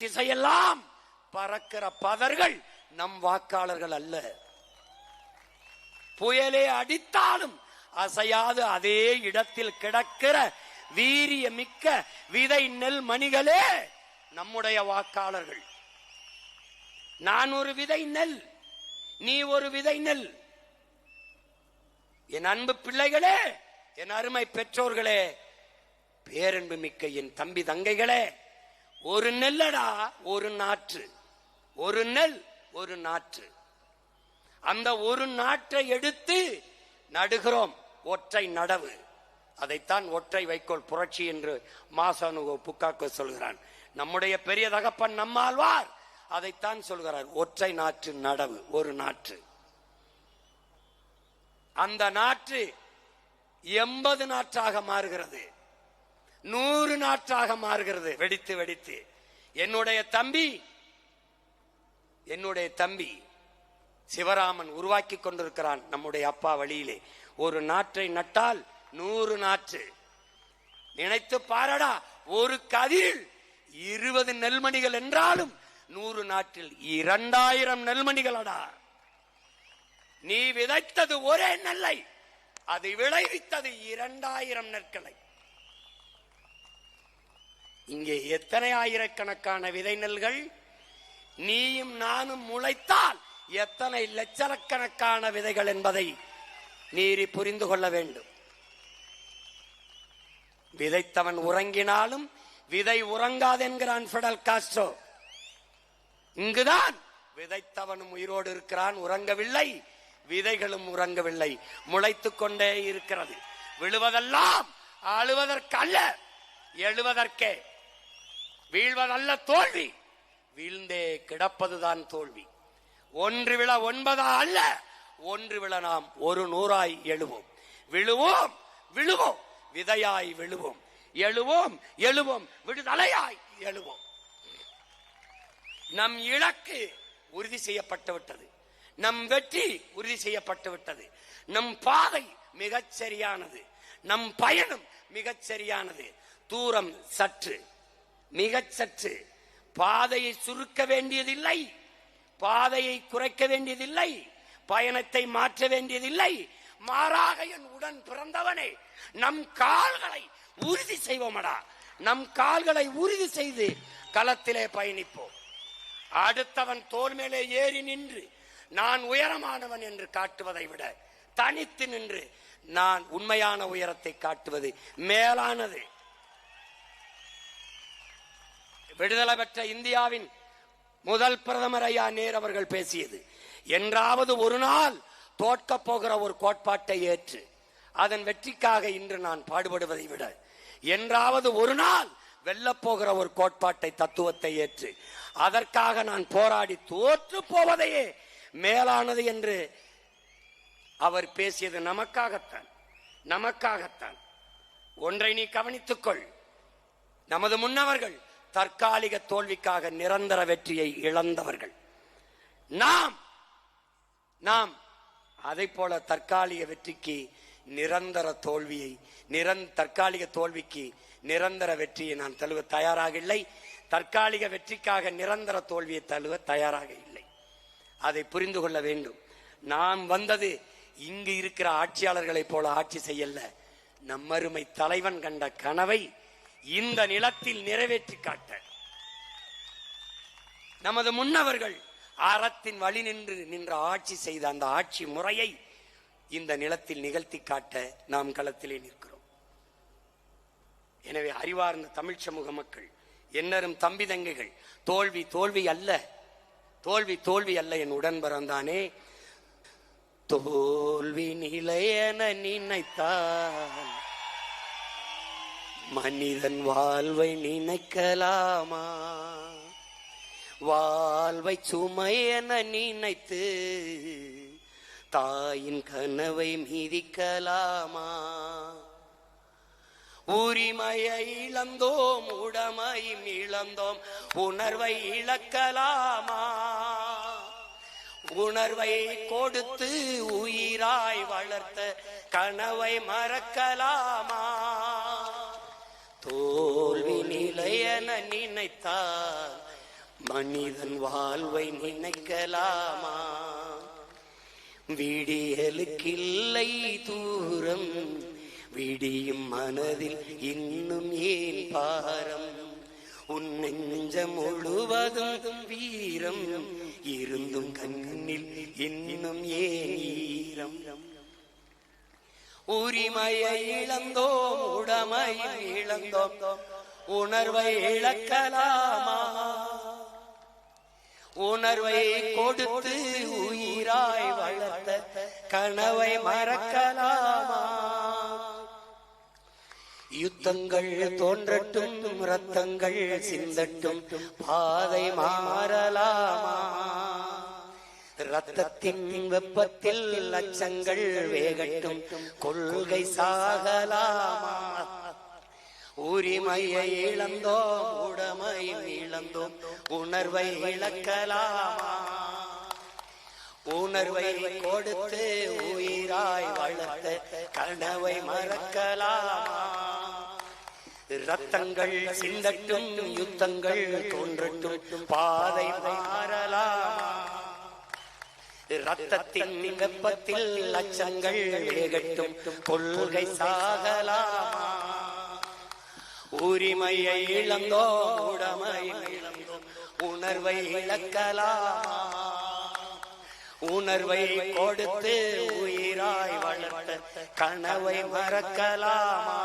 திசையெல்லாம் பறக்கிற பதர்கள் நம் வாக்காளர்கள் அல்ல. புயலே அடித்தாலும் அசையாது அதே இடத்தில் கிடக்கிற வீரிய மிக்க விதை நெல் மணிகளே நம்முடைய வாக்காளர்கள். நான் ஒரு விதை நெல் நீ ஒரு விதை நெல். என் அன்பு பிள்ளைகளே என் அருமை பெற்றோர்களே பேரன்பு மிக்க என் தம்பி தங்கைகளே ஒரு நெல்லடா ஒரு நாற்று. ஒரு நெல் ஒரு நாற்று. அந்த ஒரு நாற்றை எடுத்து நடுகிறோம் ஒற்றை நடவு. அதைத்தான் ஒற்றை வைக்கோல் புரட்சி என்று மாசானுகோ புக்காக்க சொல்கிறான். நம்முடைய பெரிய தகப்பன் நம்மாழ்வார் அதைத்தான் சொல்கிறார் ஒற்றை நாற்று நடவு ஒரு நாற்று. அந்த நாற்று எண்பது நாற்றாக மாறுகிறது. நூறு நாற்றாக மாறுகிறது. வெடித்து வெடித்து. என்னுடைய தம்பி என்னுடைய தம்பி சிவராமன் உருவாக்கி கொண்டிருக்கிறான் நம்முடைய அப்பா வழியிலே. ஒரு நாற்றை நட்டால் நூறு நாற்று. நினைத்து பாரடா ஒரு கதிரில் இருபது நெல்மணிகள் என்றாலும் நூறு நாட்டில் இரண்டாயிரம் நெல்மணிகளடா நீ விதைத்தது ஒரே நெல்லை அது விளைவித்தது இரண்டாயிரம் நெற்களை. இங்கே எத்தனை ஆயிரக்கணக்கான விதை நெல்கள் நீயும் நானும் முளைத்தால் எத்தனை லட்சக்கணக்கான விதைகள் என்பதை நீரி புரிந்து கொள்ள வேண்டும். விதைத்தவன் உறங்கினாலும் விதை உறங்காது என்கிறான் ஃபெடல் காஸ்ட்ரோ. இங்குதான் விதைத்தவனும் உயிரோடு இருக்கிறான் உறங்கவில்லை விதைகளும் உறங்கவில்லை. முளைத்துக் கொண்டே இருக்கிறது. விழுவதெல்லாம் அழுவதற்கல்ல எழுவதற்கே. வீழ்வதல்ல தோல்வி. வீழ்ந்தே கிடப்பதுதான் தோல்வி. ஒன்று விழ ஒன்பதா அல்ல ஒன்று விழ நாம் ஒரு நூறாய் எழுவோம். விழுவோம் விழுவோம் விதையாய் விழுவோம். எழுவோம் எழுவோம் விடுதலையாய் எழுவோம். நம் இலக்கு உறுதி செய்யப்பட்டு விட்டது. நம் வெற்றி உறுதி செய்யப்பட்டு விட்டது. நம் பாதை மிகச் சரியானது நம் பயணம் மிகச் சரியானது தூரம் சற்று. மிகச் சற்று. பாதையை சுருக்க வேண்டியதில்லை. பாதையை குறைக்க வேண்டியதில்லை. பயணத்தை மாற்ற வேண்டியதில்லை. மாறாக என் உடன் பிறந்தவனே நம் கால்களை உறுதி செய்வோமடா. நம் கால்களை உறுதி செய்து களத்திலே பயணிப்போம். அடுத்தவன் தோல் மேலே ஏறி நின்று நான் உயரமானவன் என்று காட்டுவதை விட தனித்து நின்று நான் உண்மையான உயரத்தை காட்டுவது மேலானது. விடுதலை பெற்ற இந்தியாவின் முதல் பிரதமர் ஐயா நேர் அவர்கள் பேசியது. என்றாவது ஒரு நாள் தோற்கப் போகிற ஒரு கோட்பாட்டை ஏற்று அதன் வெற்றிக்காக இன்று நான் பாடுபடுவதை விட என்றாவது ஒரு நாள் வெல்லப்போகிற ஒரு கோட்பாட்டை தத்துவத்தை ஏற்று அதற்காக நான் போராடி தோற்று போவதையே மேலானது என்று அவர் பேசியது நமக்காகத்தான் நமக்காகத்தான். ஒன்றை நீ கவனித்துக்கொள். நமது முன்னவர்கள் தற்காலிக தோல்விக்காக நிரந்தர வெற்றியை இழந்தவர்கள். நாம் நாம் அதை போல தற்காலிக வெற்றிக்கு நிரந்தர தோல்வியை நிரந் தற்காலிக தோல்விக்கு நிரந்தர வெற்றியை நான் தழுவ தயாராக இல்லை தற்காலிக வெற்றிக்காக நிரந்தர தோல்வியை தழுவ தயாராக இல்லை. அதை புரிந்து கொள்ள வேண்டும். நாம் வந்தது இங்கு இருக்கிற ஆட்சியாளர்களைப் போல ஆட்சி செய்யல நம்மருமை தலைவன் கண்ட கனவை இந்த நிலத்தில் நிறைவேற்றி காட்ட. நமது முன்னவர்கள் அறத்தின் வழி நின்று நின்ற ஆட்சி செய்த அந்த ஆட்சி முறையை இந்த நிலத்தில் நிகழ்த்தி காட்ட நாம் களத்திலே நிற்கிறோம். எனவே அறிவார்ந்த தமிழ் சமூக மக்கள் என்னரும் தம்பி தங்கைகள் தோல்வி தோல்வி அல்ல தோல்வி தோல்வி அல்ல என் உடன் பிறந்தானே தோல்வி நிலையென நினைத்தான் மனிதன் வாழ்வை நினைக்கலாமா? வாழ்வை சுமை என நினைத்து தாயின் கனவை மீதிக்கலாமா? உரிமையை இழந்தோம் உடமையும் இழந்தோம் உணர்வை இழக்கலாமா? உணர்வை கொடுத்து உயிராய் வளர்த்த கனவை மறக்கலாமா? தோல்வி நிலையன நினைத்தால் மனிதன் வாழ்வை நினைக்கலாமா? விடியலுக்கில்லை தூரம் விடியும் மனதில் இன்னும் ஏன் பாரம்? உன் நெஞ்சம் முழுவதும் வீரம் இருந்தும் கண்ணில் இன்னும் ஏன் ஈரம்? உரிமையை இழந்தோம் உடமையை இழந்தோம். உணர்வை இழக்கலாமா? உணர்வை கொடுத்து உயிராய் வளர்த்த கனவை மறக்கலாமா? யுத்தங்கள் தோன்றட்டும் ரத்தங்கள் சிந்தட்டும் பாதை மாறலாமா? ரத்தத்தின் வெப்பத்தில் லட்சங்கள் வேகட்டும். கொள்கை சாகலாமா? உரிமையை இழந்தோம் உடமையும் இழந்தோம். உணர்வை இழக்கலாமா? உணர்வை கொடுத்து உயிராய் வளர்த்த கனவை மறக்கலாமா? ரத்தங்கள் சிந்தட்டும் யுத்தங்கள் தோன்றட்டும். பாதை மாறலாம். ரத்தத்தின் வெப்பத்தில் அச்சங்கள் வேகட்டும் கொள்கை சாகலாமா? உரிமையை இழந்தோ உடமை உணர்வை இழக்கலாமா? உணர்வை கொடுத்து உயிராய் வளர்த்த கனவை மறக்கலாமா?